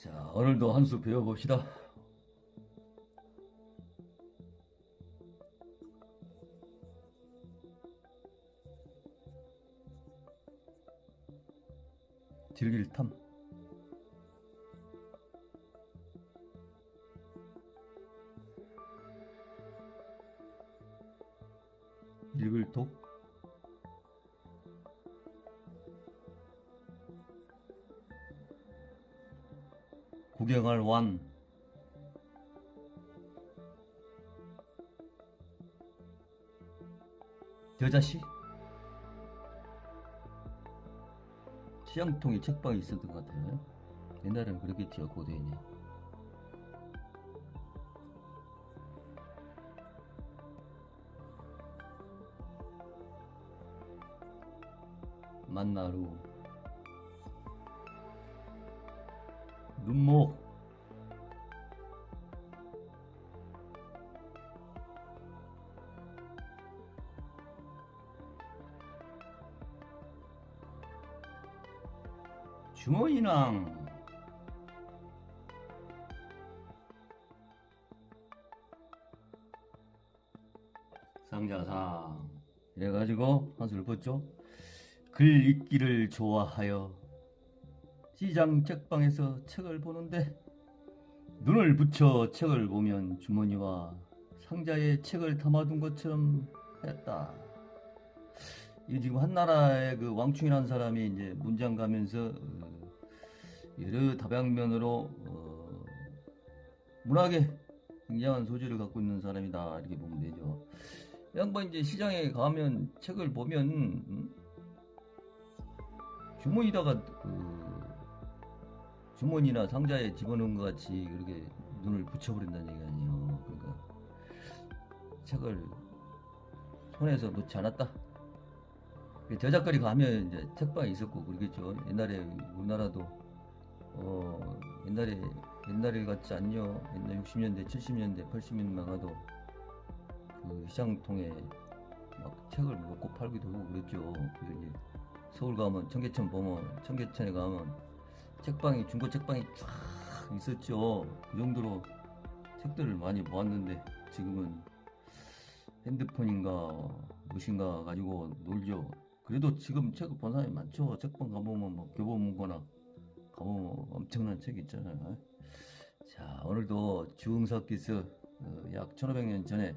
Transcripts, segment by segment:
자, 오늘도 한 수 배워봅시다. 딜길탐 읽을 독 구경할 완 여자씨? 시장통에 책방이 있었던 것 같아요. 옛날에는 그렇겠죠 고대인이. 만나루 눈목. 주머니낭 상자상. 이래가지고 한술 벗죠. 글 읽기를 좋아하여 시장 책방에서 책을 보는데 눈을 붙여 책을 보면 주머니와 상자에 책을 담아둔 것처럼 했다. 이 지금 한나라의 그 왕충이라는 사람이 이제 문장 가면서 어, 여러 다방면으로 어, 문학에 굉장한 소질을 갖고 있는 사람이다 이렇게 보면 되죠. 이 양반 이제 시장에 가면 책을 보면 음, 주머니다가 그 주머니나 상자에 집어넣은 것 같이 그렇게 눈을 붙여버린다는 얘기 아니에요. 그러니까 책을 손에서 놓지 않았다. 그 저작거리 가면 이제 책방이 있었고 그러겠죠. 옛날에 우리나라도 어 옛날에 옛날 같지 않요. 옛날 60년대, 70년대, 80년대만 가도 그 시장통에 막 책을 놓고 팔기도 하고 그랬죠. 그래서 이제 서울 가면 청계천 보면 청계천에 가면 책방이 중고 책방이 쫙 있었죠. 그 정도로 책들을 많이 모았는데 지금은 핸드폰인가 무엇인가 가지고 놀죠. 그래도 지금 책을 본 사람이 많죠. 책방 가보면 뭐 교보문고나 가보면 엄청난 책이 있잖아요. 자 오늘도 주응석기서 어, 약 1500년 전에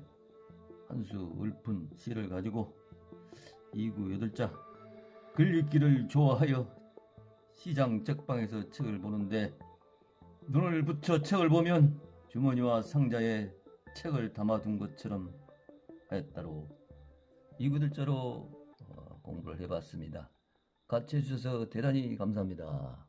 한수 읊은 시를 가지고 이구 여덟자 글 읽기를 좋아하여 시장 책방에서 책을 보는데 눈을 붙여 책을 보면 주머니와 상자에 책을 담아둔 것처럼 하였다로 이구들자로 어, 공부를 해봤습니다. 같이 해주셔서 대단히 감사합니다.